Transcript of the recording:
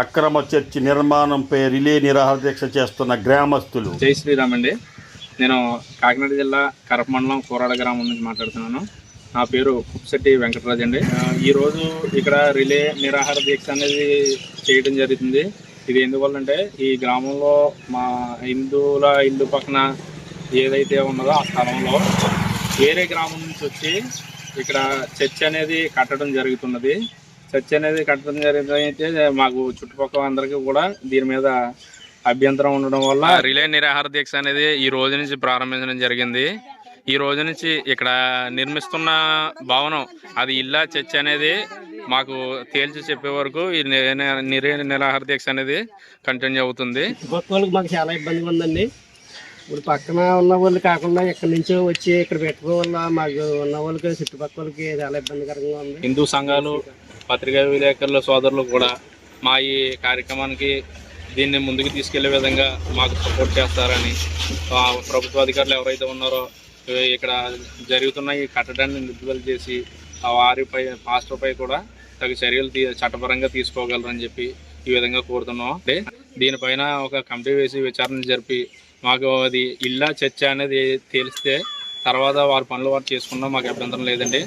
అక్రమ చర్చి నిర్మాణంపై రిలే నిరాహార దీక్ష చేస్తున్న గ్రామస్తులు. జై శ్రీరామ్ అండి. నేను కాకినాడ జిల్లా కరప మండలం కోరాడ గ్రామం నుంచి మాట్లాడుతున్నాను. నా పేరు కుప్శెట్టి వెంకటరాజు అండి. ఈరోజు ఇక్కడ రిలే నిరాహార దీక్ష అనేది చేయడం జరుగుతుంది. ఇది ఎందువల్లంటే ఈ గ్రామంలో మా హిందువుల ఇల్లు పక్కన ఏదైతే ఉన్నదో ఆ స్థలంలో వేరే గ్రామం నుంచి వచ్చి ఇక్కడ చర్చ్ అనేది కట్టడం జరుగుతున్నది. చర్చ్ అనేది కట్టడం జరిగితే మాకు చుట్టుపక్కల అందరికీ కూడా దీని మీద అభ్యంతరం ఉండడం వల్ల రిలే నిరాహార దీక్ష అనేది ఈ రోజు నుంచి ప్రారంభించడం జరిగింది. ఈ రోజు నుంచి ఇక్కడ నిర్మిస్తున్న భవనం అది ఇల్లా చర్చ్ అనేది మాకు తేల్చి చెప్పే వరకు ఈ నిరాహార దీక్ష అనేది కంటిన్యూ అవుతుంది. మాకు చాలా ఇబ్బందిగా ఉందండి. ఇప్పుడు పక్కన ఉన్న వాళ్ళు కాకుండా ఇక్కడ నుంచో వచ్చి ఇక్కడ పెట్టుకో వల్ల మాకు ఉన్న వాళ్ళకి చుట్టుపక్కలకి చాలా ఇబ్బందికరంగా ఉంది. హిందూ సంఘాలు పత్రికా విలేకరుల సోదరులు కూడా మా ఈ కార్యక్రమానికి దీన్ని ముందుకు తీసుకెళ్ళే విధంగా మాకు సపోర్ట్ చేస్తారని ప్రభుత్వ అధికారులు ఎవరైతే ఉన్నారో ఇక్కడ జరుగుతున్న ఈ కట్టడాన్ని నిలుపుదల చేసి ఆ వారిపై పాస్టర్పై కూడా తగు చర్యలు తీ చట్టపరంగా తీసుకోగలరని చెప్పి ఈ విధంగా కోరుతున్నాం. అంటే దీనిపైన ఒక కమిటీ వేసి విచారణ జరిపి మాకు అది ఇల్లా చర్చ అనేది తెలిస్తే తర్వాత వారి పనులు వారు చేసుకున్నా మాకు అభ్యంతరం లేదండి.